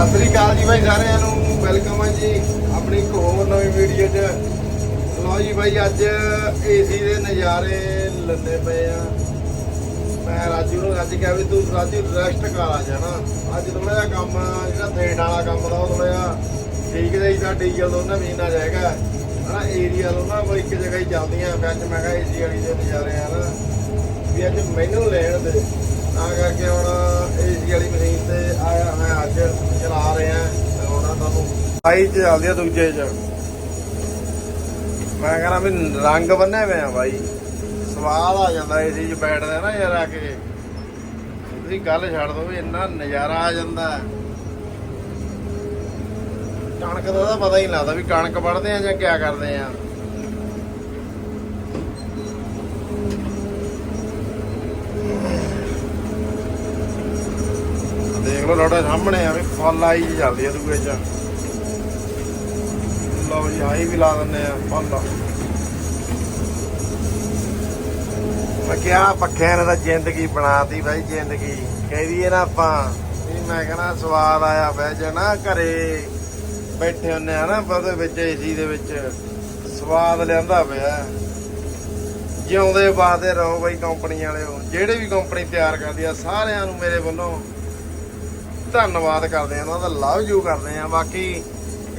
ਸਤਿ ਸ੍ਰੀ ਅਕਾਲ ਜੀ ਬਾਈ, ਸਾਰਿਆਂ ਨੂੰ ਵੈਲਕਮ ਆ ਜੀ ਆਪਣੀ ਇੱਕ ਹੋਰ ਨਵੀਂ ਵੀਡੀਓ 'ਚ। ਲਓ ਜੀ ਬਾਈ, ਅੱਜ ਏਸੀ ਦੇ ਨਜ਼ਾਰੇ ਲੈਂਦੇ ਪਏ ਆ। ਮੈਂ ਰਾਜੂ ਨੂੰ ਅੱਜ ਕਿਹਾ ਵੀ ਤੂੰ ਰਾਜੂ ਰੈਸਟ ਕਰ ਆ ਜਾਣਾ। ਅੱਜ ਥੋੜਾ ਜਿਹਾ ਕੰਮ ਜਿਹੜਾ ਥੇਟ ਵਾਲਾ ਕੰਮ ਦਾ ਉਹ ਥੋੜਾ ਜਿਹਾ ਠੀਕ ਦੇ ਦਾ ਡੀਜ਼ਲ ਦੋਨਾਂ ਮਹੀਨਾ ਜਾਏਗਾ ਹਨਾ ਏਰੀਆ ਦੋਨਾਂ ਕੋਈ ਇੱਕ ਜਗ੍ਹਾ ਹੀ ਚੱਲਦੀਆਂ ਵਿੱਚ ਮੈਂ ਕਿਹਾ ਏਸੀ ਵਾਲੀ ਦੇ ਨਜ਼ਾਰੇ ਆ ਨਾ। ਵੀ ਅੱਜ ਮੈਨੂੰ ਲੈਣ ਦੇ। ਤਾਂ ਕਰਕੇ ਹੁਣ ਏਸੀ ਵਾਲੀ ਮਸ਼ੀਨ ਤੇ ਆਇਆ ਮੈਂ ਅੱਜ ਚਲਾ ਰਿਹਾ ਦਿਖਾਉਣਾ ਤੁਹਾਨੂੰ ਬਾਈ ਚ ਚੱਲਦੀ ਆ ਦੂਜੇ ਚ। ਮੈਂ ਕਹਿੰਦਾ ਵੀ ਰੰਗ ਬੰਨੇ ਹੋਏ ਆ ਬਾਈ। ਸਵਾਦ ਆ ਜਾਂਦਾ ਏਸੀ 'ਚ ਬੈਠਦੇ ਨਾ ਯਾਰ ਆ ਕੇ। ਤੁਸੀਂ ਗੱਲ ਛੱਡ ਦੋ ਵੀ ਇੰਨਾ ਨਜ਼ਾਰਾ ਆ ਜਾਂਦਾ। ਕਣਕ ਦਾ ਤਾਂ ਪਤਾ ਹੀ ਨਹੀਂ ਲੱਗਦਾ ਵੀ ਕਣਕ ਵੜਦੇ ਆ ਜਾਂ ਕਿਆ ਕਰਦੇ ਆ। ਦੇਖ ਲਓ ਤੁਹਾਡੇ ਸਾਹਮਣੇ ਆ ਵੀ ਫਲ ਆਈ ਚੱਲਦੀ ਆ ਦੂਏ ਚ। ਲਓ ਜੀ ਆਈ ਵੀ ਲਾ ਦਿੰਦੇ ਆ ਫੁੱਲ ਮੈਂ ਕਿਹਾ ਪੱਖਿਆਂ ਨੇ ਤਾਂ ਜ਼ਿੰਦਗੀ ਬਣਾਤੀ ਬਾਈ, ਜ਼ਿੰਦਗੀ। ਕਹਿੰਦੀ ਹੈ ਨਾ ਆਪਾਂ, ਵੀ ਮੈਂ ਕਹਿੰਦਾ ਸਵਾਦ ਆਇਆ ਬਹਿ ਜਾ ਘਰੇ। ਬੈਠੇ ਹੁੰਨੇ ਆ ਨਾ ਉਹਦੇ ਵਿੱਚ ਏਸੀ ਦੇ ਵਿੱਚ। ਸਵਾਦ ਲਿਆਂਦਾ ਪਿਆ। ਜਿਉਂਦੇ ਵਾਸਤੇ ਰਹੋ ਬਾਈ ਕੰਪਨੀ ਵਾਲਿਓ। ਜਿਹੜੇ ਵੀ ਕੰਪਨੀ ਤਿਆਰ ਕਰਦੀ ਆ, ਸਾਰਿਆਂ ਨੂੰ ਮੇਰੇ ਵੱਲੋਂ ਧੰਨਵਾਦ ਕਰਦੇ ਆ, ਉਹਨਾਂ ਦਾ ਲਵ ਯੂ ਕਰਦੇ ਆ। ਬਾਕੀ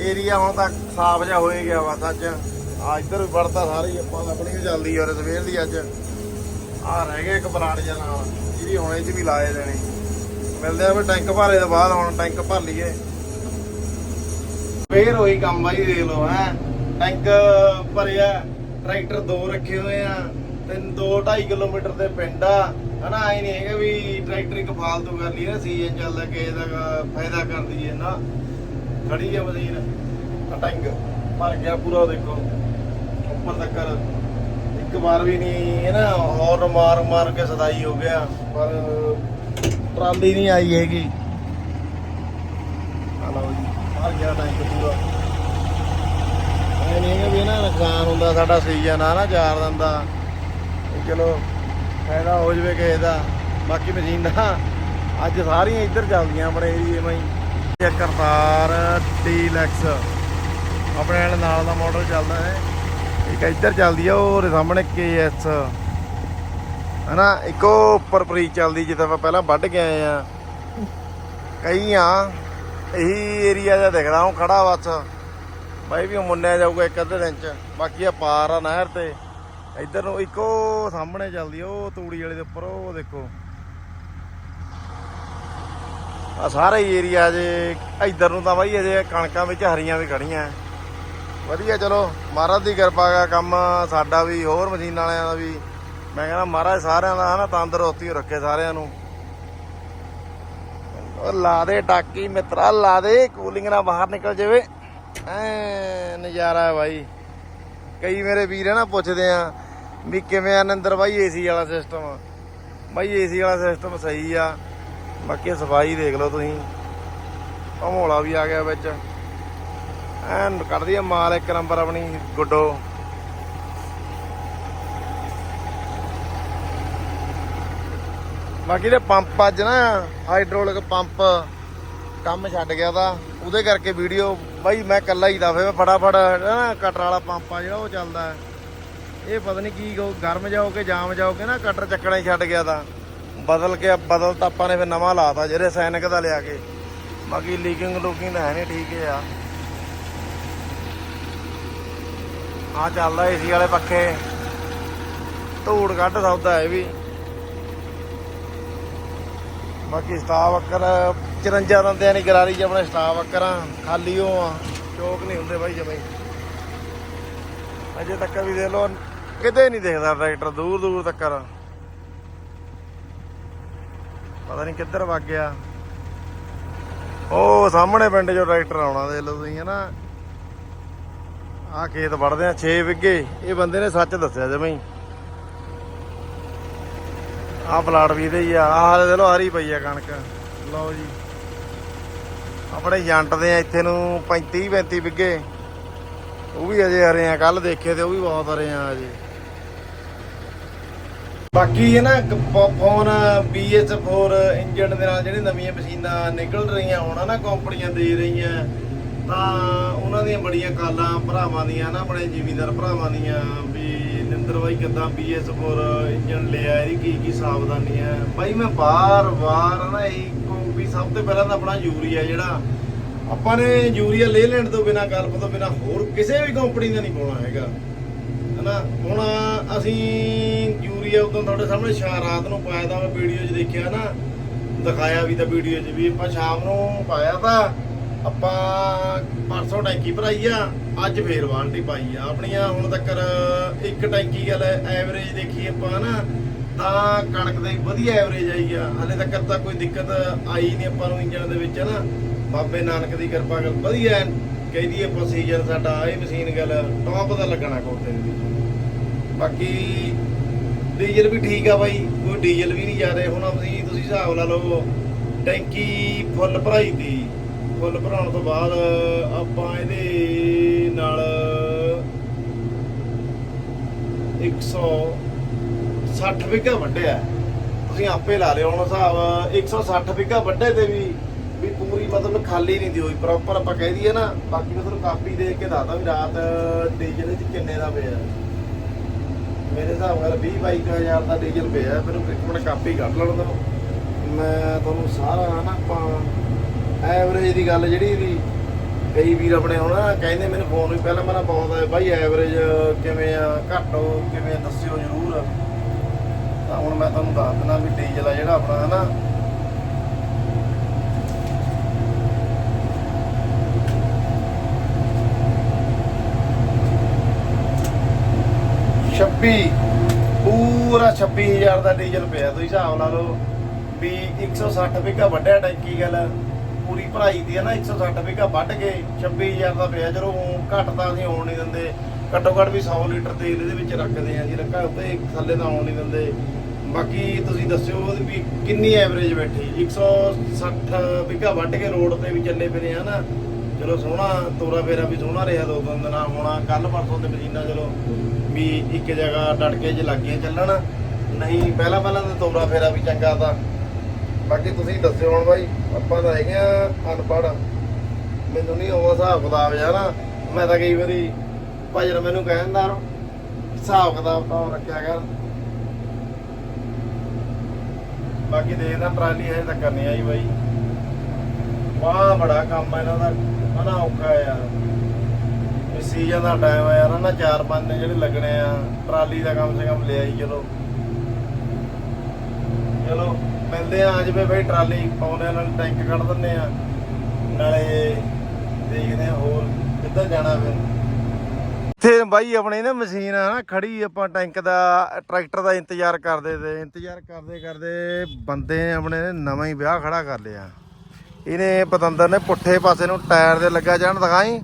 ਏਰੀਆ ਹੁਣ ਤੱਕ ਸਾਫ਼ ਜਿਹਾ ਹੋਏ ਗਿਆ ਬਸ ਅੱਜ। ਆ ਇੱਧਰ ਵੀ ਵੜਦਾ ਸਾਰੀ, ਆਪਾਂ ਆਪਣੀ ਵੀ ਚੱਲਦੀ ਔਰ ਸਵੇਰ ਦੀ ਅੱਜ। ਆ ਰਹਿ ਗਿਆ ਇੱਕ ਬਰਾੜ ਜਿਹਾ ਨਾਲ ਜਿਹਦੀ ਹੁਣ ਇਹ ਚ ਵੀ ਲਾਏ ਦੇਣੇ। ਮਿਲਦੇ ਆ ਵੀ ਟੈਂਕ ਭਰੇ ਤੋਂ ਬਾਅਦ, ਹੁਣ ਟੈਂਕ ਭਰ ਲਈਏ। ਫੇਰ ਉਹੀ ਕੰਮ ਬਾਈ ਦੇਖ ਲਓ, ਹੈ। ਟੈਂਕ ਭਰਿਆ, ਟਰੈਕਟਰ ਦੋ ਰੱਖੇ ਹੋਏ ਆ। ਤਿੰਨ 2 2.5 ਕਿਲੋਮੀਟਰ ਦੇ ਪਿੰਡ ਆ। ਹਨਾ, ਐ ਨਹੀਂ ਹੈਗਾ ਵੀ ਟਰੈਕਟਰ ਇੱਕ ਫਾਲਤੂ ਕਰ ਲਈ ਨਾ, ਸੀਜ਼ਨ ਚੱਲਦਾ, ਕਿਸੇ ਦਾ ਫਾਇਦਾ ਕਰ ਦਈਏ ਨਾ। ਖੜੀ ਆ ਮਸ਼ੀਨ ਆ ਟੈਂਕ ਭਰ ਗਿਆ ਪੂਰਾ ਦੇਖੋ ਉੱਪਰ ਤੱਕ ਇੱਕ ਵਾਰ ਵੀ ਨਹੀਂ ਹੈ ਨਾ ਹੋਰ ਮਾਰ ਮਾਰ ਕੇ ਸਦਾਈ ਹੋ ਗਿਆ, ਪਰ ਟਰਾਲੀ ਨਹੀਂ ਆਈ ਹੈਗੀ। ਆ ਜੀ, ਭਰ ਗਿਆ ਟੈਂਕ ਪੂਰਾ। ਨਹੀਂ ਹੈਗਾ ਵੀ ਨਾ ਨੁਕਸਾਨ ਹੁੰਦਾ, ਸਾਡਾ ਸੀਜ਼ਨ ਆ ਨਾ ਚਾਰ ਦਿਨ ਦਾ ਚਲੋ, ਫਾਇਦਾ ਹੋ ਜਵੇ ਕਿਸੇ ਦਾ। ਬਾਕੀ ਮਸ਼ੀਨਾਂ ਅੱਜ ਸਾਰੀਆਂ ਇੱਧਰ ਚੱਲਦੀਆਂ ਆਪਣੇ ਏਰੀਏ ਮਾਈ ਕਰਤਾਰ ਡੀਲੈਕਸ ਆਪਣੇ ਨਾਲ ਦਾ ਮਾਡਲ ਚੱਲਦਾ ਹੈ। ਇੱਕ ਇੱਧਰ ਚੱਲਦੀ ਆ ਉਹ ਸਾਹਮਣੇ KS ਹਨਾ, ਇੱਕ ਉਹ ਉੱਪਰ ਪ੍ਰੀ ਚੱਲਦੀ ਜਿੱਥੇ ਆਪਾਂ ਪਹਿਲਾਂ ਵੱਢ ਕੇ ਆਏ ਆ। ਕਈ ਆ ਇਹੀ ਏਰੀਆ ਜਿਹਾ ਦਿਖਦਾ, ਉਹ ਖੜਾ ਬਸ। ਬਾਈ ਵੀ ਉਹ ਮੁੰਨਿਆ ਜਾਊਗਾ ਇੱਕ ਅੱਧੇ ਦਿਨ ਚ। ਬਾਕੀ ਆ ਪਾਰ ਆ ਨਹਿਰ ਤੇ। ਇੱਧਰ ਨੂੰ ਇੱਕੋ ਸਾਹਮਣੇ ਚੱਲਦੀ ਉਹ ਤੂੜੀ ਵਾਲੇ ਦੇ ਉੱਪਰ, ਉਹ ਦੇਖੋ। ਆ ਸਾਰਾ ਹੀ ਏਰੀਆ ਜੇ, ਇੱਧਰ ਨੂੰ ਤਾਂ ਬਾਈ ਅਜੇ ਕਣਕਾਂ ਵਿੱਚ ਹਰੀਆਂ ਵੀ ਖੜੀਆਂ। ਵਧੀਆ ਚਲੋ, ਮਹਾਰਾਜ ਦੀ ਕਿਰਪਾ ਦਾ ਕੰਮ ਸਾਡਾ ਵੀ, ਹੋਰ ਮਸ਼ੀਨ ਵਾਲਿਆਂ ਦਾ ਵੀ। ਮੈਂ ਕਹਿੰਦਾ ਮਹਾਰਾਜ ਸਾਰਿਆਂ ਦਾ ਹਨਾ, ਤੰਦਰੁਸਤੀ ਰੱਖੇ ਸਾਰਿਆਂ ਨੂੰ। ਉਹ ਲਾ ਦੇ ਟਾਕੀ ਮਿੱਤਰਾ, ਲਾ ਦੇ, ਕੂਲਿੰਗ ਨਾਲ ਬਾਹਰ ਨਿਕਲ ਜਾਵੇ। ਐ ਨਜ਼ਾਰਾ ਹੈ ਬਾਈ। ਕਈ ਮੇਰੇ ਵੀਰ ਹੈ ਨਾ ਪੁੱਛਦੇ ਆ ਵੀ ਕਿਵੇਂ ਆ ਨੰਦਰ ਬਾਈ, ਏਸੀ ਵਾਲਾ ਸਿਸਟਮ ਬਾਈ ਏਸੀ ਵਾਲਾ ਸਿਸਟਮ ਸਹੀ ਆ। ਬਾਕੀ ਸਫ਼ਾਈ ਦੇਖ ਲਓ ਤੁਸੀਂ। ਭਮੋਲਾ ਵੀ ਆ ਗਿਆ ਵਿੱਚ। ਐਨ ਕੱਢਦੀ ਆ ਮਾਲ ਇੱਕ ਨੰਬਰ ਆਪਣੀ ਗੁੱਡੋ। ਬਾਕੀ ਦੇ ਪੰਪ ਅੱਜ ਨਾ ਹਾਈਡ੍ਰੋਲਿਕ ਪੰਪ ਕੰਮ ਛੱਡ ਗਿਆ ਤਾਂ। ਉਹਦੇ ਕਰਕੇ ਵੀਡੀਓ ਬਾਈ ਮੈਂ ਇਕੱਲਾ ਹੀ ਦਾ ਫੇ ਮੈਂ ਫਟਾਫਟ ਨਾ ਕਟਰ ਵਾਲਾ ਪੰਪ ਆ ਜਿਹੜਾ ਉਹ ਚੱਲਦਾ। ਇਹ ਪਤਾ ਨਹੀਂ ਕੀ ਕਹੂ, ਗਰਮ ਜਾਓਗੇ ਜਾਮ ਜਾਓ ਜਾਓਗੇ ਨਾ ਕਟਰ ਚੱਕਣਾ ਹੀ ਛੱਡ ਗਿਆ ਤਾਂ। ਬਦਲ ਕੇ ਬਦਲ ਤਾਂ ਆਪਾਂ ਨੇ ਫਿਰ ਨਵਾਂ ਲਾਤਾ ਜਿਹੜੇ ਸੈਨਿਕ ਦਾ ਲਿਆ ਕੇ। ਬਾਕੀ ਲੀਕਿੰਗ ਲੁਕਿੰਗ ਤਾਂ ਹੈ ਨਹੀਂ, ਠੀਕ ਹੈ ਆ। ਆ ਚੱਲਦਾ ਏਸੀ ਵਾਲੇ ਪੱਖੇ। ਧੂੜ ਕੱਢ ਸੌਦਾ ਇਹ ਵੀ। ਬਾਕੀ ਸਟਾਫ ਅੱਕਰ 54 ਦੰਦਿਆਂ ਦੀ ਗਰਾਰੀ ਚ ਆਪਣੇ ਸਟਾਫ ਅੱਕਰਾਂ ਖਾਲੀ ਉਹ ਆ, ਚੋਕ ਨਹੀਂ ਹੁੰਦੇ ਬਾਈ ਜਮਾਈ ਅਜੇ ਤੱਕ ਵੀ ਦੇਖ ਲੋ ਕਿਤੇ ਨਹੀਂ ਦੇਖਦਾ ਟਰੈਕਟਰ ਦੂਰ ਦੂਰ ਤੱਕ। ਪਤਾ ਨਹੀਂ ਕਿੱਧਰ ਵਗ ਗਿਆ। ਉਹ ਸਾਹਮਣੇ ਪਿੰਡ ਚੋਂ ਟਰੈਕਟਰ ਆਉਣਾ, ਦੇਖ ਲਓ ਤੁਸੀਂ, ਹਨਾ। ਆ ਖੇਤ ਵੜਦੇ ਆ 6 ਵਿੱਗੇ ਇਹ ਬੰਦੇ ਨੇ ਸੱਚ ਦੱਸਿਆ ਜਮਾਈ ਆ ਪਲਾਟ ਵੀ ਇਹਦੇ ਹੀ ਆ। ਆਹ ਦੇ ਲੋ ਹਰੀ ਪਈ ਆ ਕਣਕ। ਲਓ ਜੀ। ਆਪਣੇ ਜੰਟ ਦੇ ਆ, ਇੱਥੇ ਨੂੰ 35 35 ਵਿੱਗੇ ਉਹ ਵੀ ਅਜੇ ਹਰੇ ਆ ਕੱਲ ਦੇਖੇ ਤੇ ਉਹ ਵੀ ਬਹੁਤ ਹਰੇ ਆ ਅਜੇ। ਬਾਕੀ ਇਹ ਨਾ ਫੋਨ BS4 ਇੰਜਨ ਦੇ ਨਾਲ ਜਿਹੜੇ ਨਵੀਆਂ ਮਸ਼ੀਨਾਂ ਨਿਕਲ ਰਹੀਆਂ ਹੁਣ ਨਾ ਕੰਪਨੀਆਂ ਦੇ ਰਹੀਆਂ, ਤਾਂ ਉਹਨਾਂ ਦੀਆਂ ਬੜੀਆਂ ਕਾਲਾਂ ਭਰਾਵਾਂ ਦੀਆਂ ਨਾ, ਆਪਣੇ ਜ਼ਿਮੀਂਦਾਰ ਭਰਾਵਾਂ ਦੀਆਂ, ਵੀ ਨਿੰਦਰ ਬਾਈ ਕਿਦਾਂ BS4 ਇੰਜਨ ਲਿਆ ਇਹਦੀ ਕੀ ਕੀ ਸਾਵਧਾਨੀਆਂ ਬਾਈ ਮੈਂ ਬਾਰ-ਬਾਰ ਨਾ ਇਹ ਵੀ ਸਭ ਤੋਂ ਪਹਿਲਾਂ ਤਾਂ ਆਪਣਾ ਯੂਰੀਆ ਜਿਹੜਾ, ਆਪਾਂ ਨੇ ਯੂਰੀਆ ਲੈ ਲੈਣ ਤੋਂ ਬਿਨਾ ਗਲਪ ਤੋਂ ਬਿਨਾ ਹੋਰ ਕਿਸੇ ਵੀ ਕੰਪਨੀ ਦਾ ਨਹੀਂ ਪਾਉਣਾ ਹੈਗਾ। ਹਨਾ? ਹੁਣ ਅਸੀਂ ਯੂਰੀਆ ਉਦੋਂ ਤੁਹਾਡੇ ਸਾਹਮਣੇ ਸ਼ਾ ਰਾਤ ਨੂੰ ਪਾਇਆ ਤਾਂ ਮੈਂ ਵੀਡੀਓ 'ਚ ਦੇਖਿਆ ਨਾ। ਦਿਖਾਇਆ ਵੀ ਤਾਂ ਵੀਡੀਓ 'ਚ ਵੀ। ਆਪਾਂ ਸ਼ਾਮ ਨੂੰ ਪਾਇਆ ਤਾਂ ਆਪਾਂ ਪਰਸੋਂ ਟੈਂਕੀ ਭਰਾਈ ਆ, ਅੱਜ ਫੇਰ ਬਾਲਟੀ ਪਾਈ ਆ। ਆਪਣੀਆਂ ਹੁਣ ਤੱਕ ਇੱਕ ਟੈਂਕੀ ਗੱਲ ਐਵਰੇਜ ਦੇਖੀ ਆਪਾਂ ਨਾ, ਤਾਂ ਕਣਕ ਦੀ ਵਧੀਆ ਐਵਰੇਜ ਆਈ ਆ। ਹਲੇ ਤੱਕ ਤਾਂ ਕੋਈ ਦਿੱਕਤ ਆਈ ਨਹੀਂ ਆਪਾਂ ਨੂੰ ਇੰਜਣ ਦੇ ਵਿੱਚ ਨਾ। ਬਾਬੇ ਨਾਨਕ ਦੀ ਕਿਰਪਾ ਨਾਲ ਵਧੀਆ ਐਨ। ਕਹਿੰਦੀ ਆਪਾਂ ਸੀਜ਼ਨ ਸਾਡਾ, ਇਹ ਮਸ਼ੀਨ ਗੱਲ ਟੌਪ ਦਾ ਲੱਗਣਾ ਕੋਟੇ ਦੇ ਵਿੱਚ। ਬਾਕੀ ਡੀਜ਼ਲ ਵੀ ਠੀਕ ਆ ਬਾਈ, ਕੋਈ ਡੀਜ਼ਲ ਵੀ ਨਹੀਂ ਜਾ ਜ਼ਿਆਦਾ ਹੁਣ ਅਸੀਂ ਤੁਸੀਂ ਹਿਸਾਬ ਲਾ ਲਓ, ਟੈਂਕੀ ਫੁੱਲ ਭਰਾਈ ਤੀ ਫੁੱਲ ਭਰਾਉਣ ਤੋਂ ਬਾਅਦ ਆਪਾਂ ਇਹਦੇ ਨਾਲ 160 ਵਿਗਾ ਵੱਢਿਆ। ਤੁਸੀਂ ਆਪੇ ਲਾ ਲਿਓ, ਹੁਣ ਹਿਸਾਬ 160 ਵਿਗਾ ਵੱਢੇ ਤੇ ਵੀ ਵੀ ਪੂਰੀ ਮਤਲਬ ਖਾਲੀ ਨਹੀਂ ਦੀ ਹੋਈ। ਪ੍ਰੋਪਰ ਆਪਾਂ ਕਹਿ ਦਈਏ ਨਾ, ਬਾਕੀ ਮੈਂ ਤੁਹਾਨੂੰ ਕਾਪੀ ਦੇ ਕੇ ਦੱਸਦਾ ਵੀ ਰਾਤ ਡੀਜ਼ਲ ਵਿੱਚ ਕਿੰਨੇ ਦਾ ਪਿਆ। ਮੇਰੇ ਹਿਸਾਬ ਨਾਲ 20 22000 ਦਾ ਡੀਜ਼ਲ ਪਿਆ, ਮੈਨੂੰ ਇੱਕ ਮਿੰਟ ਕਾਪੀ ਕੱਢ ਲੈਣ ਦਿਓ। ਮੈਂ ਤੁਹਾਨੂੰ ਸਾਰਾ ਨਾ ਆਪਾਂ ਐਵਰੇਜ ਦੀ ਗੱਲ ਜਿਹੜੀ ਵੀ ਕਈ ਵੀਰ ਆਪਣੇ ਹੁਣ ਕਹਿੰਦੇ ਮੈਨੂੰ ਫੋਨ ਵੀ ਪਹਿਲਾਂ ਮੈਂ ਬਹੁਤ ਆਏ ਬਾਈ ਐਵਰੇਜ ਕਿਵੇਂ ਆ, ਘੱਟੋ ਕਿਵੇਂ ਦੱਸਿਓ ਜਰੂਰ। ਤਾਂ ਹੁਣ ਮੈਂ ਤੁਹਾਨੂੰ ਦੱਸ ਦਿੰਦਾ ਵੀ ਡੀਜ਼ਲ ਆ ਜਿਹੜਾ ਆਪਣਾ, ਹਨਾ? ਛੱਬੀ, ਪੂਰਾ 26000 ਦਾ ਡੀਜ਼ਲ ਪਿਆ। ਤੁਸੀਂ ਹਿਸਾਬ ਲਾ ਲਓ ਵੀ 160 ਵਿਗਾ ਵੱਢਿਆ ਟੈਂਕੀ ਗੱਲ। ਪੂਰੀ ਭਰਾਈ ਦੀ ਹੈ ਨਾ 160 ਵਿਗਾ ਵੱਢ ਕੇ 26000 ਦਾ ਪਿਆ। ਜਦੋਂ ਘੱਟ ਤਾਂ ਅਸੀਂ ਆਉਣ ਨਹੀਂ ਦਿੰਦੇ। ਘੱਟੋ ਘੱਟ ਵੀ 100 ਲੀਟਰ ਤੇਲ ਇਹਦੇ ਵਿੱਚ ਰੱਖਦੇ ਆ ਜੀ। ਰੱਖਾ ਉੱਤੇ ਥੱਲੇ ਤਾਂ ਆਉਣ ਨਹੀਂ ਦਿੰਦੇ। ਬਾਕੀ ਤੁਸੀਂ ਦੱਸਿਓ ਵੀ ਕਿੰਨੀ ਐਵਰੇਜ ਬੈਠੀ। 160 ਵਿਗਾ ਵੱਢ ਕੇ ਰੋਡ ਤੇ ਵੀ ਚੱਲੇ ਫਿਰੇ ਆ ਨਾ। ਚਲੋ ਸੋਹਣਾ ਤੋਰਾ ਫੇਰਾ ਵੀ ਸੋਹਣਾ ਰਿਹਾ ਦੋ ਤਿੰਨ ਦਿਨਾਂ ਹੋਣਾ ਕੱਲ ਪਰਸੋਂ ਤੇ ਮਸ਼ੀਨਾਂ ਚਲੋ ਵੀ ਇੱਕ ਜਗ੍ਹਾ ਡਟ ਕੇ ਜੇ ਲੱਗੀਆਂ ਚੱਲਣ, ਨਹੀਂ, ਪਹਿਲਾਂ ਪਹਿਲਾਂ ਤਾਂ ਤੋਰਾ ਫੇਰਾ ਵੀ ਚੰਗਾ ਤਾਂ। ਬਾਕੀ ਤੁਸੀਂ ਦੱਸਿਓ ਹੁਣ ਬਾਈ, ਆਪਾਂ ਤਾਂ ਹੈਗੇ ਆ ਅਨਪੜ੍ਹ। ਮੈਨੂੰ ਨਹੀਂ ਉਹ ਹਿਸਾਬ ਕਿਤਾਬ ਯਾਰ, ਮੈਂ ਤਾਂ ਕਈ ਵਾਰੀ ਭਾਜਨ ਮੈਨੂੰ ਕਹਿੰਦਾ ਹਿਸਾਬ ਕਿਤਾਬ ਤਾਂ ਰੱਖਿਆ ਕਰ। ਬਾਕੀ ਦੇਖਦਾ ਟਰਾਲੀ ਹਜੇ ਤੱਕ ਨਹੀਂ ਆਈ ਬਾਈ। ਵਾਹ, ਬੜਾ ਕੰਮ ਆ ਇਹਨਾਂ ਦਾ ਹਨਾ ਔਖਾ ਯਾਰ। ਸੀਜ਼ਨ ਦਾ ਟਾਈਮ ਆ ਯਾਰ ਨਾ ਚਾਰ ਪੰਜ ਦਿਨ ਜਿਹੜੇ ਲੱਗਣੇ ਆ, ਟਰਾਲੀ ਦਾ ਕਮ ਸੇ ਕਮ ਲੈ ਆਈ ਚਲੋ। ਚਲੋ, ਮਿਲਦੇ ਆ ਅੱਜ ਵੀ ਬਈ ਟਰਾਲੀ ਪਾਉਣੇ ਨਾਲ ਟੈਂਕ ਕੱਢ ਦਿੰਨੇ ਆ। ਨਾਲੇ ਦੇਖਦੇ ਆ ਹੋਰ ਕਿੱਧਰ ਜਾਣਾ ਫਿਰ। ਇੱਥੇ ਬਾਈ ਆਪਣੇ ਨਾ ਮਸ਼ੀਨ ਆ ਨਾ, ਖੜੀ ਆਪਾਂ ਟੈਂਕ ਦਾ ਟਰੈਕਟਰ ਦਾ ਇੰਤਜ਼ਾਰ ਕਰਦੇ ਤੇ ਇੰਤਜ਼ਾਰ ਕਰਦੇ ਕਰਦੇ ਬੰਦੇ ਨੇ ਆਪਣੇ ਨਵਾਂ ਹੀ ਵਿਆਹ ਖੜਾ ਕਰ ਲਿਆ। ਇਹਨੇ ਪਤੰਦਰ ਨੇ ਪੁੱਠੇ ਪਾਸੇ ਨੂੰ ਟਾਇਰ ਦੇ ਲੱਗਾ ਜਾਣ ਦਿਖਾਈ।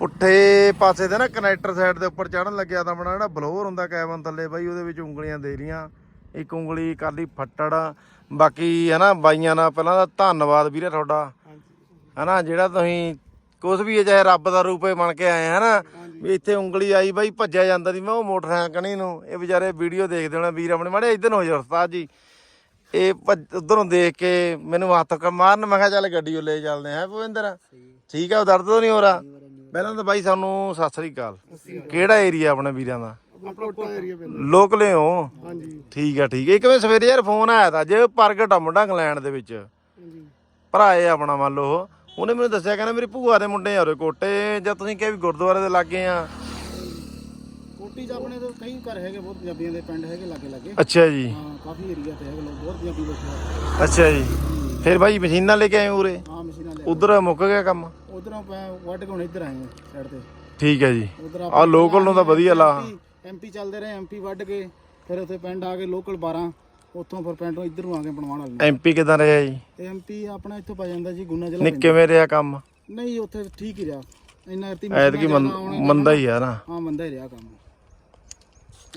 ਪੁੱਠੇ ਪਾਸੇ ਦੇ ਨਾ ਕਨੈਕਟਰ ਸਾਈਡ ਦੇ ਉੱਪਰ ਚੜਨ ਲੱਗਿਆ ਤਾਂ ਆਪਣਾ ਜਿਹੜਾ ਬਲੋਰ ਹੁੰਦਾ ਕੈਬਨ ਥੱਲੇ ਬਾਈ ਉਹਦੇ ਵਿੱਚ ਉਂਗਲੀਆਂ ਦੇ ਲੀਆਂ ਇੱਕ ਉਂਗਲੀ ਕਰਲੀ ਫੱਟੜ। ਬਾਕੀ ਹੈ ਨਾ ਬਾਈਆਂ ਨਾਲ ਪਹਿਲਾਂ ਤਾਂ ਧੰਨਵਾਦ ਵੀਰੇ ਤੁਹਾਡਾ। ਹਨਾ ਜਿਹੜਾ ਤੁਸੀਂ ਕੁਝ ਵੀ ਹੈ ਚਾਹੇ ਰੱਬ ਦਾ ਰੂਪ ਹੀ ਬਣ ਕੇ ਆਏ ਹਨਾ। ਵੀ ਇੱਥੇ ਉਂਗਲੀ ਆਈ ਬਾਈ ਭੱਜਿਆ ਜਾਂਦਾ ਸੀ। ਮੈਂ ਉਹ ਮੋਟਰਸਾਈਕਲ ਕਣੀ ਨੂੰ ਇਹ ਵਿਚਾਰੇ ਵੀਡੀਓ ਦੇਖਦੇ ਹੋਣਾ ਵੀਰ ਆਪਣੇ ਮਾੜੇ ਇੱਧਰ ਨੂੰ ਹੋ ਜਾ ਉਸਤਾਦ ਜੀ। ਇਹ ਉਧਰੋਂ ਦੇਖ ਕੇ ਮੈਨੂੰ ਹੱਥ ਮਾਰਨ ਮੈਂ ਕਿਹਾ ਚੱਲ ਗੱਡੀ ਉਹ ਲੈ ਚੱਲਦੇ ਹਾਂ। ਭਵਿੰਦਰ ਠੀਕ ਆ ਦਰਦ ਤਾਂ ਨਹੀਂ ਹੋ ਰਿਹਾ? ਪਹਿਲਾਂ ਤਾਂ ਬਾਈ ਸਾਨੂੰ ਸਤਿ ਸ੍ਰੀ ਅਕਾਲ। ਕਿਹੜਾ ਏਰੀਆ ਆਪਣੇ ਵੀਰਾਂ ਦਾ? ਆਪਣਾ ਏਰੀਆ ਪੈਂਦਾ। ਲੋਕਲੇ ਹੋ ਹਾਂਜੀ। ਠੀਕ ਆ ਠੀਕ ਆ। ਇੱਕ ਵੇ ਸਵੇਰੇ ਯਾਰ ਫੋਨ ਆਇਆ ਤਾਂ ਜੇ ਪ੍ਰਗਟ ਆ ਮੁੰਡਾ ਇੰਗਲੈਂਡ ਦੇ ਵਿੱਚ। ਹਾਂਜੀ। ਭਰਾ ਏ ਆਪਣਾ ਮੰਨ ਲਓ ਉਹ। ਉਹਨੇ ਮੈਨੂੰ ਦੱਸਿਆ ਕਹਿੰਦਾ ਮੇਰੀ ਭੂਆ ਦੇ ਮੁੰਡੇ ਆ ਉਰੇ ਕੋਟੇ। ਜਦ ਤੁਸੀਂ ਕਿਹਾ ਵੀ ਗੁਰਦੁਆਰੇ ਦੇ ਲਾਗੇ ਆ। ਕੋਟੀ ਚ ਆਪਣੇ ਤੋਂ ਕਈ ਘਰ ਹੈਗੇ ਬਹੁਤ ਪੰਜਾਬੀਆਂ ਦੇ ਪਿੰਡ ਹੈਗੇ ਲਾਗੇ ਲਾਗੇ ਅੱਛਾ ਜੀ। ਹਾਂ ਕਾਫੀ ਏਰੀਆ ਤੇ ਹੈਗੇ ਲੋਕ ਬਹੁਤ ਪੰਜਾਬੀ ਬੈਠੇ ਆ। ਅੱਛਾ ਜੀ। ਫਿਰ ਬਾਈ ਮਸ਼ੀਨਾਂ ਲੈ ਕੇ ਆਏ ਉਰੇ? ਹਾਂ ਮਸ਼ੀਨਾਂ ਲੈ ਉਧਰ ਮੁੱਕ ਗਿਆ ਕੰਮ? ਉਧਰੋਂ ਵੱਢ ਕੇ ਹੁਣ ਇੱਧਰ ਆਏ ਸਾਈਡ ਤੇ। ਠੀਕ ਹੈ ਜੀ। ਆ ਲੋਕਲ ਨੂੰ ਤਾਂ ਵਧੀਆ ਲਾ। ਐਮਪੀ ਚੱਲਦੇ ਰਹੇ ਐਮਪੀ ਵੱਢ ਕੇ ਫਿਰ ਉੱਥੇ ਪਿੰਡ ਆ ਕੇ ਲੋਕਲ 12 ਉੱਥੋਂ ਫਿਰ ਪਿੰਡ ਇੱਧਰ ਨੂੰ ਆ ਕੇ ਬਣਵਾਉਣ ਵਾਲੇ ਐਮਪੀ ਕਿਦਾਂ ਰਿਹਾ ਜੀ? ਐਮਪੀ ਆਪਣਾ ਇੱਥੋਂ ਪੈ ਜਾਂਦਾ ਜੀ ਗੁਨਾ ਜ਼ਿਲ੍ਹਾ ਨਹੀਂ। ਕਿਵੇਂ ਰਿਹਾ ਕੰਮ। ਨਹੀਂ ਉੱਥੇ ਠੀਕ ਹੀ ਰਿਹਾ। ਇੰਨਾ ਐਤਕੀ ਮੰਦਾ ਹੀ ਆ ਨਾ। ਹਾਂ ਮੰਦਾ ਹੀ ਰਿਹਾ ਕੰਮ।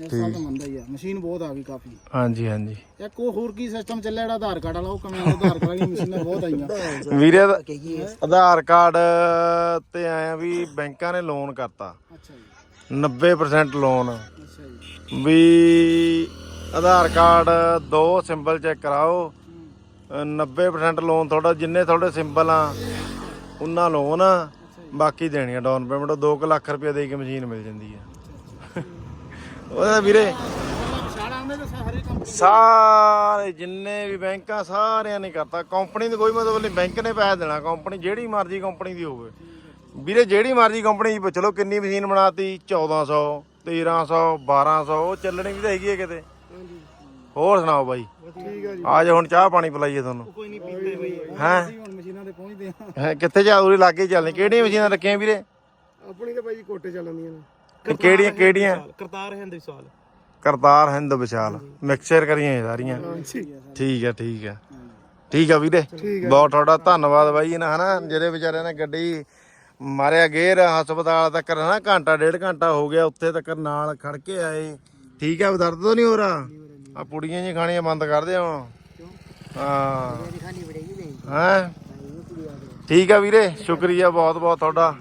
ਇਸ ਸਾਲ ਤਾਂ ਮੰਦਾ ਹੀ ਆ। ਮਸ਼ੀਨ ਬਹੁਤ ਆ ਗਈ ਕਾਫੀ। ਹਾਂਜੀ ਹਾਂਜੀ। ਇੱਕ ਉਹ ਹੋਰ ਕੀ ਸਿਸਟਮ ਚੱਲਿਆ ਜਿਹੜਾ ਆਧਾਰ ਕਾਰਡ ਵਾਲਾ ਉਹ ਕਮਿਆਂ ਦਾ ਆਧਾਰ ਕਾਰਡ ਵਾਲੀਆਂ ਮਸ਼ੀਨਾਂ ਬਹੁਤ ਆਈਆਂ। ਵੀਰੇ ਦਾ ਆਧਾਰ ਕਾਰਡ ਤੇ ਆਇਆ ਵੀ ਬੈਂਕਾਂ ਨੇ ਲੋਨ ਕਰਤਾ। ਅੱਛਾ ਜੀ। 90% ਲੋਨ ਅੱਛਾ ਜੀ। ਵੀ ਆਧਾਰ ਕਾਰਡ ਦੋ ਸਿੰਬਲ ਚੈੱਕ ਕਰਾਓ। ਅ, 90% ਲੋਨ ਤੁਹਾਡਾ ਜਿੰਨੇ ਤੁਹਾਡੇ ਸਿੰਬਲ ਆ ਉਹਨਾਂ ਲੋਨ ਆ। ਬਾਕੀ ਦੇਣੀ ਆ ਡਾਊਨ ਪੇਮੈਂਟ 2 ਲੱਖ ਰੁਪਏ ਦੇ ਕੇ ਮਸ਼ੀਨ ਮਿਲ ਜਾਂਦੀ ਆ। ਉਹਦਾ ਵੀਰੇ ਸਾਰੇ ਜਿੰਨੇ ਵੀ ਬੈਂਕਾਂ ਸਾਰਿਆਂ ਨੇ ਕਰਤਾ। ਕੰਪਨੀ ਦੀ ਕੋਈ ਮਤਲਬ ਨਹੀਂ ਬੈਂਕ ਨੇ ਪੈਸਾ ਦੇਣਾ ਕੰਪਨੀ ਜਿਹੜੀ ਮਰਜ਼ੀ ਕੰਪਨੀ ਦੀ ਹੋਵੇ। ਵੀਰੇ ਜਿਹੜੀ ਮਰਜ਼ੀ ਕੰਪਨੀ ਦੀ ਪੁੱਛ ਲਓ ਕਿੰਨੀ ਮਸ਼ੀਨ ਬਣਾਤੀ? 1400 1300 1200 ਉਹ ਚੱਲਣੀ ਵੀ ਤਾਂ ਹੈਗੀ ਹੈ ਕਿਤੇ। ਹੋਰ ਸੁਣਾਓ ਬਾਈ? ਠੀਕ ਆ ਜੀ। ਆ ਜਾ ਹੁਣ ਚਾਹ ਪਾਣੀ ਪਿਲਾਈਏ ਤੁਹਾਨੂੰ। ਕੋਈ ਨਹੀਂ ਪੀਂਦੇ ਬਈ। ਹੈਂ? ਅਸੀਂ ਹੁਣ ਮਸ਼ੀਨਾਂ ਤੇ ਪਹੁੰਚਦੇ ਆ ਹੈਂ, ਕਿੱਥੇ ਜਾ ਉਰੇ ਲਾਗੇ ਚੱਲਣੀ ਕਿਹੜੀਆਂ ਮਸ਼ੀਨਾਂ ਰੱਖੀਆਂ ਵੀਰੇ? ਆਪਣੀ ਤਾਂ ਬਾਈ ਕੋਟੇ ਚੱਲਦੀਆਂ ਨੇ। ਕਿਹੜੀਆਂ ਕਿਹੜੀਆਂ? ਕਰਤਾਰ ਹਿੰਦ ਵਿਸਾਲ। ਕਰਤਾਰ ਹਿੰਦ ਵਿਸ਼ਾਲ। ਮਿਕਸਚਰ ਕਰੀਆਂ ਇਹ ਸਾਰੀਆਂ। ਠੀਕ ਹੈ ਠੀਕ ਹੈ ਠੀਕ ਆ ਵੀਰੇ। ਬਹੁਤ ਤੁਹਾਡਾ ਧੰਨਵਾਦ ਬਾਈ ਇਹਨਾਂ ਹਨਾ ਜਿਹੜੇ ਵਿਚਾਰਿਆਂ ਨੇ ਗੱਡੀ ਮਾਰਿਆ ਗੇਰ ਹਸਪਤਾਲ ਤੱਕ ਹਨਾ ਘੰਟਾ ਡੇਢ ਘੰਟਾ ਹੋ ਗਿਆ ਉੱਥੇ ਤੱਕ ਨਾਲ ਖੜ ਕੇ ਆਏ। ਠੀਕ ਆ ਦਰਦ ਤਾਂ ਨਹੀਂ ਹੋ ਰਹਾ? ਆ ਪੁੜੀਆਂ ਜੀ ਖਾਣੀਆਂ ਬੰਦ ਕਰ ਦਿਓ। ਹਾਂ। ਹਾਂ? ਠੀਕ ਆ ਵੀਰੇ ਸ਼ੁਕਰੀਆ ਬਹੁਤ ਬਹੁਤ ਤੁਹਾਡਾ।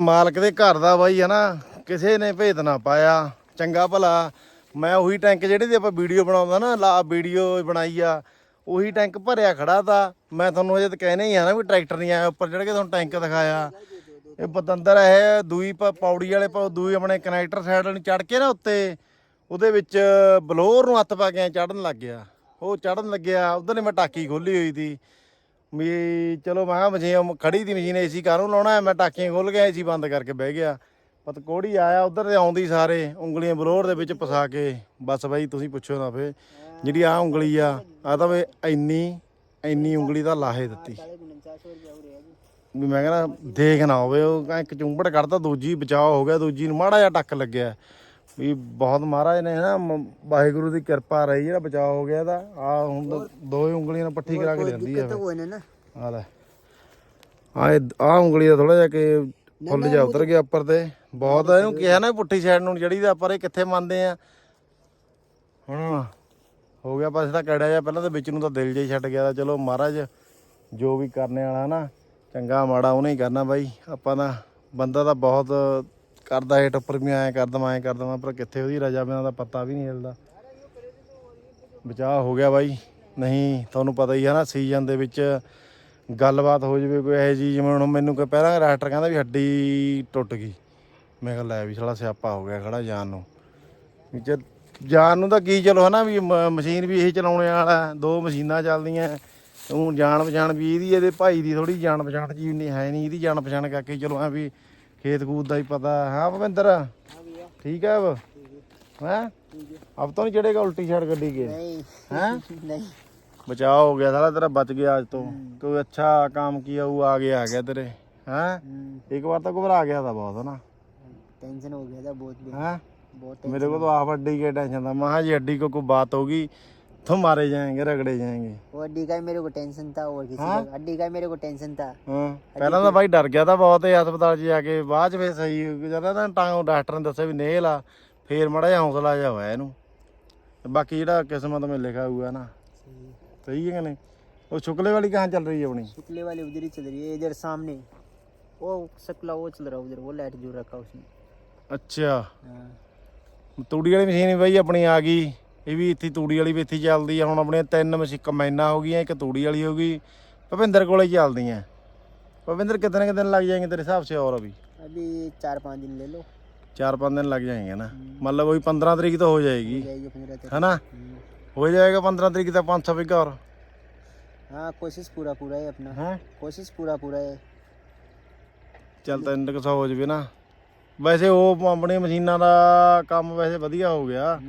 ਮਾਲਕ ਦੇ ਘਰ ਦਾ ਬਾਈ ਹੈ ਨਾ, ਕਿਸੇ ਨੇ ਭੇਦ ਨਾ ਪਾਇਆ। ਚੰਗਾ ਭਲਾ, ਮੈਂ ਉਹੀ ਟੈਂਕ ਜਿਹੜੇ ਦੀ ਆਪਾਂ ਵੀਡੀਓ ਬਣਾਉਂਦਾ ਨਾ, ਲਾ ਵੀਡੀਓ ਬਣਾਈ ਆ, ਉਹੀ ਟੈਂਕ ਭਰਿਆ ਖੜਾ ਤਾ। ਮੈਂ ਤੁਹਾਨੂੰ ਅਜੇ ਤਾਂ ਕਹਿਣਾ ਹੀ ਆ ਨਾ ਵੀ ਟਰੈਕਟਰ ਨਹੀਂ ਆਇਆ ਉੱਪਰ ਚੜ ਕੇ ਤੁਹਾਨੂੰ ਟੈਂਕ ਦਿਖਾਇਆ। ਇਹ ਪਤੰਦਰ ਇਹ ਦੂਈ ਪ- ਪੌੜੀ ਵਾਲੇ ਪਾ ਦੂਈ ਆਪਣੇ ਕਨੈਕਟਰ ਸਾਈਡ ਨੂੰ ਚੜ ਕੇ ਨਾ ਉੱਤੇ, ਉਹਦੇ ਵਿੱਚ ਬਲੋਰ ਨੂੰ ਹੱਥ ਪਾ ਕੇ ਚੜਨ ਲੱਗ ਗਿਆ। ਉਹ ਚੜਨ ਲੱਗਿਆ, ਉਧਰ ਨੇ ਮੈਂ ਟਾਕੀ ਖੋਲੀ ਹੋਈ ਸੀ ਵੀ ਚਲੋ ਮੈਂ ਕਿਹਾ ਮਸ਼ੀਨ, ਖੜੀ ਦੀ ਮਸ਼ੀਨ ਏਸੀ ਕਾਹਨੂੰ ਲਾਉਣਾ ਮੈਂ ਟਾਕੀਆਂ ਖੋਲ ਕੇ ਏਸੀ ਬੰਦ ਕਰਕੇ ਬਹਿ ਗਿਆ। ਪਤ ਕੋੜੀ ਆਇਆ, ਉਧਰ ਤੇ ਆਉਂਦੀ ਸਾਰੇ ਉਂਗਲੀਆਂ ਬਲੋਰ ਦੇ ਵਿੱਚ ਫਸਾ ਕੇ। ਬਸ ਬਾਈ, ਤੁਸੀਂ ਪੁੱਛੋ ਨਾ ਫੇ ਜਿਹੜੀ ਆ ਉਂਗਲੀ ਆ ਆ ਤਾਂ ਵੇ ਇੰਨੀ ਇੰਨੀ ਉਂਗਲੀ ਤਾਂ ਲਾਹੇ ਦਿੱਤੀ। ਵੀ ਮੈਂ ਕਹਿੰਦਾ, ਦੇਖ ਨਾ ਹੋਵੇ, ਉਹ ਕਹਿੰਦਾ ਇੱਕ ਚੁੰਬੜ ਕੱਢਤਾ, ਦੂਜੀ ਬਚਾਓ ਹੋ ਗਿਆ, ਦੂਜੀ ਨੂੰ ਮਾੜਾ ਜਿਹਾ ਟੱਕ ਲੱਗਿਆ। ਵੀ ਬਹੁਤ ਮਹਾਰਾਜ ਨੇ ਨਾ ਵਾਹਿਗੁਰੂ ਦੀ ਕਿਰਪਾ ਰਹੀ ਜਿਹੜਾ ਬਚਾਅ ਹੋ ਗਿਆ ਇਹਦਾ। ਆ ਹੁਣ ਦੋ ਉਂਗਲੀਆਂ ਨਾਲ ਪੱਠੀ ਕਰਾ ਕੇ ਜਾਂਦੀ ਆ ਆ ਲੈ। ਆ ਆ ਉਂਗਲੀ ਦਾ ਥੋੜਾ ਜਿਹਾ ਕਿ ਫੁੱਲ ਜਾ ਉਤਰ ਗਿਆ ਉੱਪਰ ਤੇ। ਬਹੁਤ ਇਹਨੂੰ ਕਿਹਾ ਨਾ ਪੁੱਠੀ ਸਾਈਡ ਨੂੰ ਜਿਹੜੀ ਦਾ ਪਰ ਇਹ ਕਿੱਥੇ ਮੰਨਦੇ ਆ। ਹੁਣ ਹੋ ਗਿਆ ਪਾਸੇ ਤਾਂ ਕੜਿਆ ਜਾ ਪਹਿਲਾਂ ਤਾਂ ਵਿੱਚ ਨੂੰ ਤਾਂ ਦਿਲ ਜੇ ਛੱਡ ਗਿਆ। ਚਲੋ ਮਹਾਰਾਜ ਜੋ ਵੀ ਕਰਨੇ ਵਾਲਾ ਨਾ ਚੰਗਾ ਮਾੜਾ ਉਹਨੇ ਹੀ ਕਰਨਾ ਬਾਈ। ਆਪਾਂ ਦਾ ਬੰਦਾ ਤਾਂ ਬਹੁਤ ਕਰਦਾ ਹੇਠ ਟੱਪਰ ਵੀ ਐਂ ਕਰ ਦਵਾਂ, ਐਂ ਕਰ ਦਵਾਂ, ਪਰ ਕਿੱਥੇ ਉਹਦੀ ਰਜਾ ਬਿਨਾਂ ਦਾ ਪਤਾ ਵੀ ਨਹੀਂ ਹਿਲਦਾ। ਬਚਾਅ ਹੋ ਗਿਆ ਬਾਈ। ਨਹੀਂ, ਤੁਹਾਨੂੰ ਪਤਾ ਹੀ ਹੈ ਨਾ ਸੀਜ਼ਨ ਦੇ ਵਿੱਚ ਗੱਲਬਾਤ ਹੋ ਜਵੇ ਕੋਈ ਇਹੋ ਜੀ ਜਿਵੇਂ ਹੁਣ ਮੈਨੂੰ ਕੋਈ ਪਹਿਲਾਂ ਡਾਕਟਰ ਕਹਿੰਦਾ ਵੀ ਹੱਡੀ ਟੁੱਟ ਗਈ। ਮੈਂ ਕਿਹਾ ਲੈ ਵੀ ਸਾਲਾ ਸਿਆਪਾ ਹੋ ਗਿਆ ਖੜਾ ਜਾਨ ਨੂੰ। ਵੀ ਜੇ ਜਾਨ ਨੂੰ ਤਾਂ ਕੀ ਚਲੋ ਹਨਾ, ਵੀ ਮਸ਼ੀਨ ਵੀ ਇਹ ਚਲਾਉਣੇ ਵਾਲਾ, ਦੋ ਮਸ਼ੀਨਾਂ ਚੱਲਦੀਆਂ। ਉਹ ਜਾਣ ਪਛਾਣ ਵੀ ਇਹਦੀ, ਇਹਦੇ ਭਾਈ ਦੀ ਥੋੜੀ ਜਾਣ ਪਛਾਣ ਜੀ ਨਹੀਂ ਹੈ ਨਹੀਂ, ਇਹਦੀ ਜਾਣ ਪਛਾਣ ਕਰਕੇ ਚਲੋ ਐ ਵੀ ਖੇਤ ਖੂਤ ਦਾ ਹੀ ਪਤਾ। ਹਾਂ ਭਵਿੰਦਰ? ਠੀਕ ਹੈ ਅਬ? ਹੈ? ਅਬ ਤਾਂ ਨਹੀਂ ਚੜੇਗਾ ਉਲਟੀ ਛੜ ਗੱਡੀ ਕੇ? ਨਹੀਂ। ਹੈ? ਨਹੀਂ। ਬਚਾਅ ਹੋ ਗਿਆ ਸਾਲਾ ਤੇਰਾ ਬਚ ਗਿਆ ਅੱਜ ਤੋਂ। ਕੋਈ ਅੱਛਾ ਕੰਮ ਕੀ ਉਹ ਆ ਗਿਆ ਆ ਗਿਆ ਤੇਰੇ। ਹੈ? ਇੱਕ ਵਾਰ ਤਾਂ ਘਬਰਾ ਗਿਆ ਤਾਂ ਬਹੁਤ ਨਾ ਟੈਨਸ਼ਨ ਹੋ ਗਿਆ ਤਾਂ ਬਹੁਤ ਹੈ? ਮੇਰੇ ਕੋਲ ਤਾਂ ਆਹ ਵੱਡੀ ਕੇ ਟੈਨਸ਼ਨ ਦਾ। ਮਹਾ ਜੀ ਅੱਡੀ ਕੋ ਕੋਈ ਬਾਤ ਗਈ होगी तो मारे जाएंगे रगड़े जाएंगे वो हड्डी का ही मेरे को टेंशन था और किसी हाँ? का हड्डी का ही मेरे को टेंशन था ਹਾਂ ਪਹਿਲਾਂ ਤਾਂ ਬਾਈ ਡਰ ਗਿਆ ਤਾਂ ਬਹੁਤ ਇਹ ਹਸਪਤਾਲ 'ਚ ਜਾ ਕੇ ਬਾਅਦ 'ਚ ਫੇਰ ਸਹੀ ਜਦੋਂ ਨਾ ਟਾਂਗ ਡਾਕਟਰ ਨੇ ਦੱਸਿਆ ਵੀ ਨੇਲ ਆ ਫੇਰ ਮੜਾ ਜਿਹਾ ਹੌਸਲਾ ਜਿਹਾ ਹੋਇਆ ਇਹਨੂੰ ਤੇ ਬਾਕੀ ਜਿਹੜਾ ਕਿਸਮਤ ਵਿੱਚ ਲਿਖਾ ਹੋਊਗਾ ਨਾ ਸਹੀ ਹੈ ਕਿ ਨਹੀਂ ਉਹ ਸ਼ੁਕਲੇ ਵਾਲੀ ਕਹਾਂ ਚੱਲ ਰਹੀ ਹੈ ਆਪਣੀ शुक्ले वाली उधर ही चल रही है इधर सामने वो सकला वो चल रहा है उधर वो लाइट जो रखा उसने ਅੱਛਾ हाँ, ਤੂੜੀ ਵਾਲੀ ਮਸ਼ੀਨ ਵੀ ਬਾਈ ਆਪਣੀ ਆ ਗਈ ਇਹ ਵੀ ਇੱਥੇ ਤੂੜੀ ਵਾਲੀ ਵੀ ਇੱਥੇ ਚੱਲਦੀ ਆ ਹੁਣ ਆਪਣੇ ਤਿੰਨ ਮਸ਼ੀਨ ਕਮੈਨਾ ਹੋ ਗਈਆਂ ਇੱਕ ਤੂੜੀ ਵਾਲੀ ਹੋ ਗਈ ਭਵਿੰਦਰ ਕੋਲੇ ਚੱਲਦੀਆਂ ਭਵਿੰਦਰ ਕਿਤਨੇ ਕਿ ਦਿਨ ਲੱਗ ਜਾਏਗੇ ਤੇਰੇ ਹਿਸਾਬ ਸੇ ਹੋਰ ਅਭੀ अभी चार पाँच दिन ले लो चार पाँच दिन लग जाएंगे ना मतलब वही पंद्रह तरीक तो हो जाएगी जाएगी पंद्रह तक है ना हो जाएगा पंद्रह तरीक तक पाँच सौ बीघा और हाँ कोशिश पूरा पूरा है अपना हैं? कोशिश पूरा पूरा है चल तीन सौ हो जाए ना ਵੈਸੇ ਉਹ ਆਪਣੇ ਮਸ਼ੀਨਾਂ ਦਾ ਕੰਮ ਵੈਸੇ ਵਧੀਆ ਹੋ ਗਿਆ।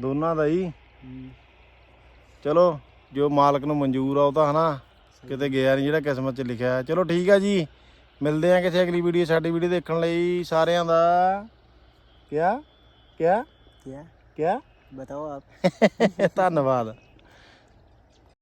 ਦੋਨਾਂ ਦਾ ਹੀ। ਚਲੋ ਜੋ ਮਾਲਕ ਨੂੰ ਮਨਜ਼ੂਰ ਆ ਉਹ ਤਾਂ ਹਨਾ ਕਿਤੇ ਗਿਆ ਨਹੀਂ ਜਿਹੜਾ ਕਿਸਮਤ 'ਚ ਲਿਖਿਆ ਚਲੋ ਠੀਕ ਆ ਜੀ। ਮਿਲਦੇ ਆ ਕਿਸੇ ਅਗਲੀ ਵੀਡੀਓ ਸਾਡੀ ਵੀਡੀਓ ਦੇਖਣ ਲਈ ਸਾਰਿਆਂ ਦਾ। ਕਿਆ? ਕਿਆ? ਕਿਆ? ਕਿਆ? ਬਤਾਓ ਆਪ। ਧੰਨਵਾਦ।